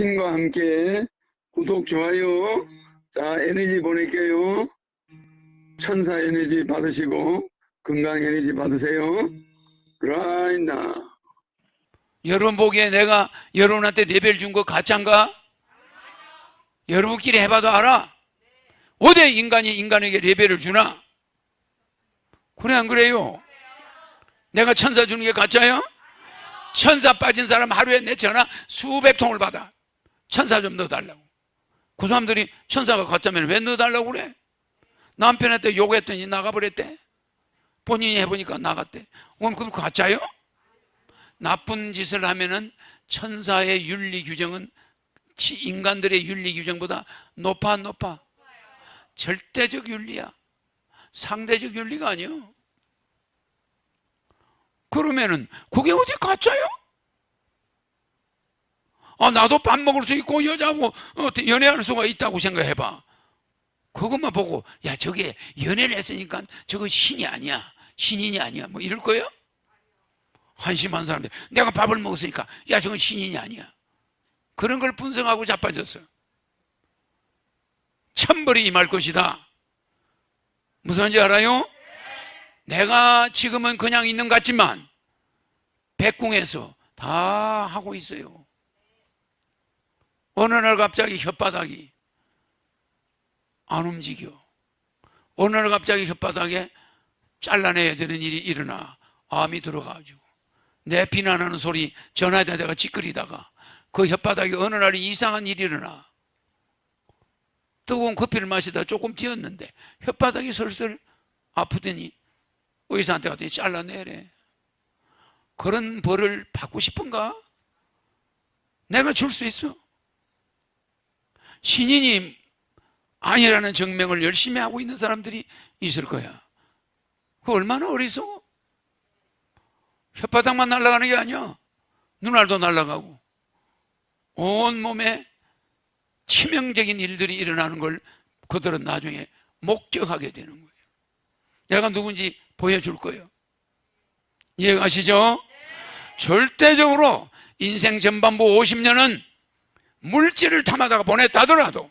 친과 함께 구독, 좋아요. 자, 에너지 보낼게요. 천사 에너지 받으시고 건강 에너지 받으세요. 그라인다. 여러분 보기에 내가 여러분한테 레벨 준 거 가짜인가? 여러분끼리 해봐도 알아? 어디 인간이 인간에게 레벨을 주나? 그래 안 그래요? 내가 천사 주는 게 가짜야? 천사 빠진 사람 하루에 내 전화 수백 통을 받아. 천사 좀 넣어달라고. 그 사람들이 천사가 가짜면 왜 넣어달라고 그래? 남편한테 욕했더니 나가버렸대. 본인이 해보니까 나갔대. 그럼 그거 가짜요? 나쁜 짓을 하면은 천사의 윤리 규정은 치- 인간들의 윤리 규정보다 높아 높아. 절대적 윤리야. 상대적 윤리가 아니요. 그러면은 그게 어디 가짜요? 아 나도 밥 먹을 수 있고 여자하고 어, 연애할 수가 있다고 생각해봐. 그것만 보고 야 저게 연애를 했으니까 저거 신이 아니야. 신인이 아니야. 뭐 이럴 거예요? 한심한 사람들. 내가 밥을 먹었으니까 야 저건 신인이 아니야. 그런 걸 분석하고 자빠졌어. 천벌이 임할 것이다. 무슨 말인지 알아요? 내가 지금은 그냥 있는 것 같지만 백궁에서 다 하고 있어요 어느 날 갑자기 혓바닥이 안 움직여. 어느 날 갑자기 혓바닥에 잘라내야 되는 일이 일어나 암이 들어가지고 내 비난하는 소리 전화에다 내가 찌끄리다가 그 혓바닥에 어느 날이 이상한 일이 일어나. 뜨거운 커피를 마시다 조금 뛰었는데 혓바닥이 슬슬 아프더니 의사한테 갔더니 잘라내래. 그런 벌을 받고 싶은가? 내가 줄 수 있어 신인이 아니라는 증명을 열심히 하고 있는 사람들이 있을 거야 그 얼마나 어리석어 혓바닥만 날아가는 게 아니야. 눈알도 날아가고 온 몸에 치명적인 일들이 일어나는 걸 그들은 나중에 목격하게 되는 거예요. 내가 누군지 보여줄 거예요. 이해가시죠? 절대적으로 인생 전반부 50년은 물질을 탐하다가 보냈다더라도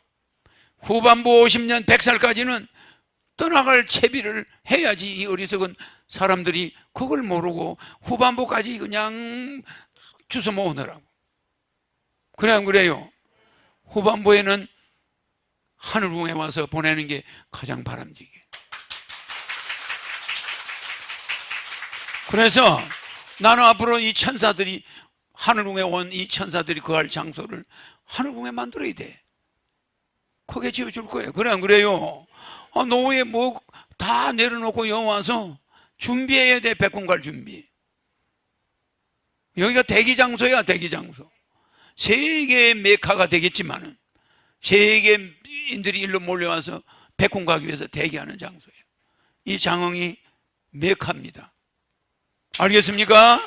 후반부 50년 100살까지는 떠나갈 채비를 해야지 이 어리석은 사람들이 그걸 모르고 후반부까지 그냥 주워 모으느라고. 그래 안 그래요? 후반부에는 하늘궁에 와서 보내는 게 가장 바람직해. 그래서 나는 앞으로 이 천사들이 하늘궁에 온 이 천사들이 거할 장소를 하늘궁에 만들어야 돼. 크게 지어줄 거예요. 그래 안 그래요? 아, 노후에 뭐 다 내려놓고 여 와서 준비해야 돼. 백군 갈 준비. 여기가 대기 장소야, 대기 장소. 세계의 메카가 되겠지만은 세계인들이 일로 몰려와서 백군 가기 위해서 대기하는 장소예요. 이 장흥이 메카입니다. 알겠습니까?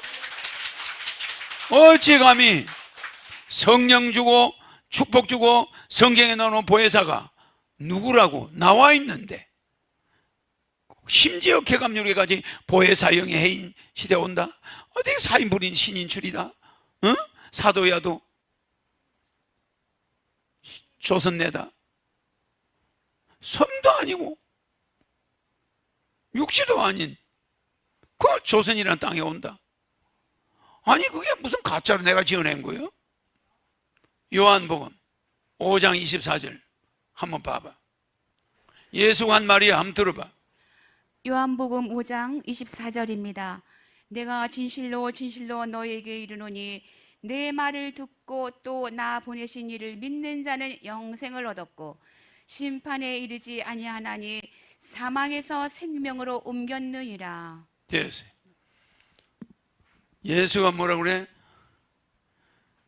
어찌 감히 성령 주고 축복 주고 성경에 나오는 보혜사가 누구라고 나와 있는데 심지어 개감률에까지 보혜사형의 해인 시대 온다? 어떻게 사인불인 신인출이다? 응? 사도야도 조선내다 섬도 아니고 육지도 아닌 그 조선이라는 땅에 온다 아니 그게 무슨 가짜로 내가 지어낸 거예요? 요한복음 5장 24절 한번 봐봐 예수가 한 말이야 한번 들어봐 요한복음 5장 24절입니다. 내가 진실로 진실로 너에게 이르노니 내 말을 듣고 또 나 보내신 이를 믿는 자는 영생을 얻었고 심판에 이르지 아니하나니 사망에서 생명으로 옮겼느니라. 됐어요 예수가 뭐라 그래?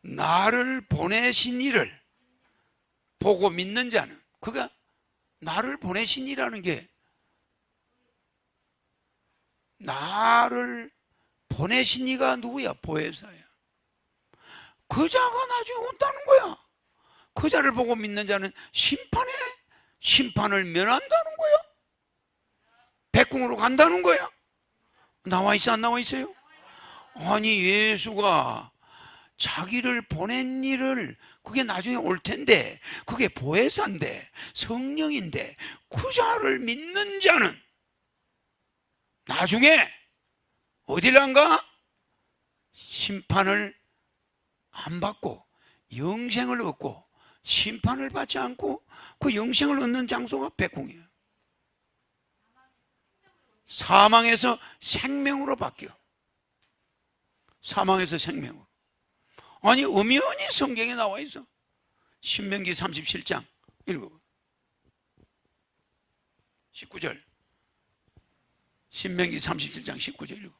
나를 보내신 이를 보고 믿는 자는 그가 나를 보내신 이라는 게 나를 보내신 이가 누구야? 보혜사야. 그 자가 나중에 온다는 거야. 그 자를 보고 믿는 자는 심판에 심판을 면한다는 거야. 백궁으로 간다는 거야. 나와 있어 안 나와 있어요? 아니 예수가 자기를 보낸 일을 그게 나중에 올 텐데 그게 보혜사인데 성령인데 그 자를 믿는 자는 나중에 어디를 안 가? 심판을 안 받고 영생을 얻고 심판을 받지 않고 그 영생을 얻는 장소가 백궁이에요. 사망에서 생명으로 바뀌어. 사망에서 생명으로. 아니 엄연히 성경에 나와 있어. 신명기 37장 읽어봐. 19절. 신명기 37장 19절 읽어.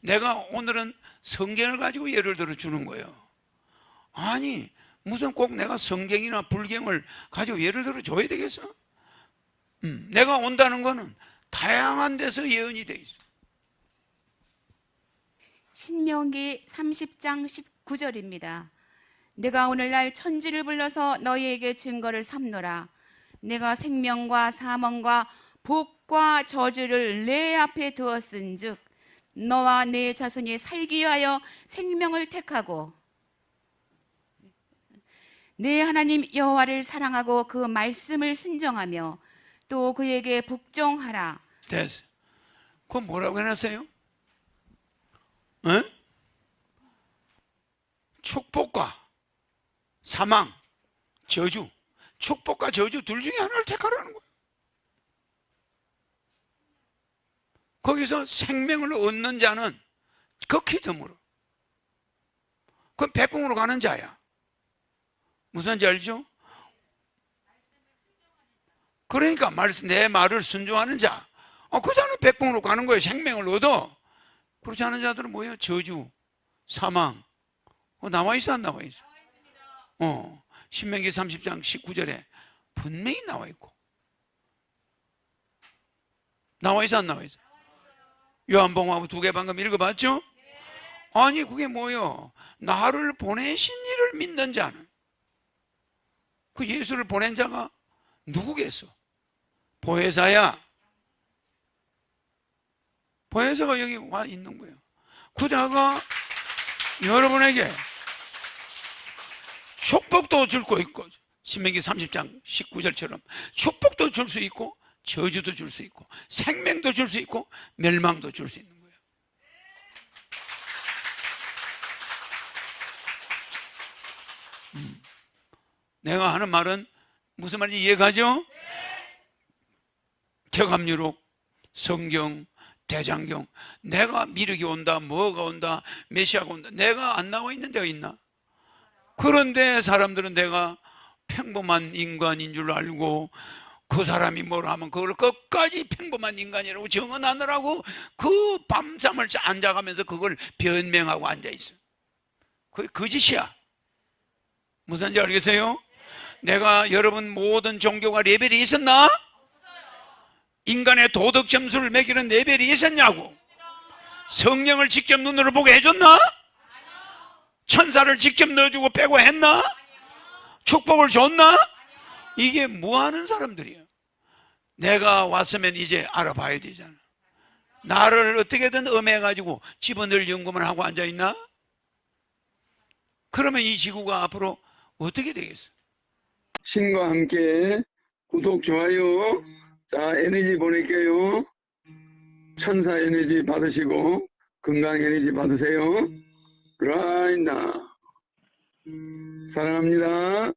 내가 오늘은 성경을 가지고 예를 들어 주는 거예요. 아니 무슨 꼭 내가 성경이나 불경을 가지고 예를 들어 줘야 되겠어? 음, 내가 온다는 거는 다양한 데서 예언이 돼 있어. 신명기 30장 19절입니다. 내가 오늘날 천지를 불러서 너희에게 증거를 삼노라. 내가 생명과 사망과 복과 저주를 내 앞에 두었은즉 너와 내 자손이 살기 위하여 생명을 택하고 내 하나님 여호와를 사랑하고 그 말씀을 순종하며 또 그에게 복종하라. 됐어. 그건 뭐라고 해놨어요? 어? 축복과 사망, 저주. 축복과 저주 둘 중에 하나를 택하라는 거예요. 거기서 생명을 얻는 자는 극히 드물어. 그건 백궁으로 가는 자야. 무슨지 알죠? 그러니까 내 말을 순종하는 자. 어, 그 자는 백궁으로 가는 거예요. 생명을 얻어. 그렇지 않은 자들은 뭐예요? 저주, 사망. 어, 나와 있어 안 나와 있어? 어. 신명기 30장 19절에 분명히 나와 있고. 나와 있어 안 나와 있어? 요한복음하고 두개 방금 읽어봤죠? 아니 그게 뭐요? 나를 보내신 이를 믿는 자는 그 예수를 보낸 자가 누구겠어? 보혜사야. 보혜사가 여기 와 있는 거예요. 그 자가 여러분에게 축복도 줄 거 있고 신명기 30장 19절처럼 축복도 줄 수 있고 저주도 줄 수 있고 생명도 줄 수 있고 멸망도 줄 수 있는 거예요. 음. 내가 하는 말은 무슨 말인지 이해가죠? 개감유록, 성경, 대장경, 내가 미륵이 온다, 뭐가 온다, 메시아가 온다, 내가 안 나와 있는 데가 있나? 그런데 사람들은 내가 평범한 인간인 줄 알고 그 사람이 뭘 하면 그걸 끝까지 평범한 인간이라고 정언하느라고 그 밤잠을 앉아가면서 그걸 변명하고 앉아있어. 그게 거짓이야. 무슨지 알겠어요? 내가 여러분 모든 종교가 레벨이 있었나? 인간의 도덕 점수를 매기는 레벨이 있었냐고? 성령을 직접 눈으로 보게 해줬나? 천사를 직접 넣어주고 빼고 했나? 축복을 줬나? 이게 뭐 하는 사람들이야? 내가 왔으면 이제 알아봐야 되잖아. 나를 어떻게든 음해가지고 집어넣을 연구만 하고 앉아있나? 그러면 이 지구가 앞으로 어떻게 되겠어? 신과 함께 구독, 좋아요. 자, 에너지 보낼게요. 천사 에너지 받으시고, 건강 에너지 받으세요. 라인다. 사랑합니다.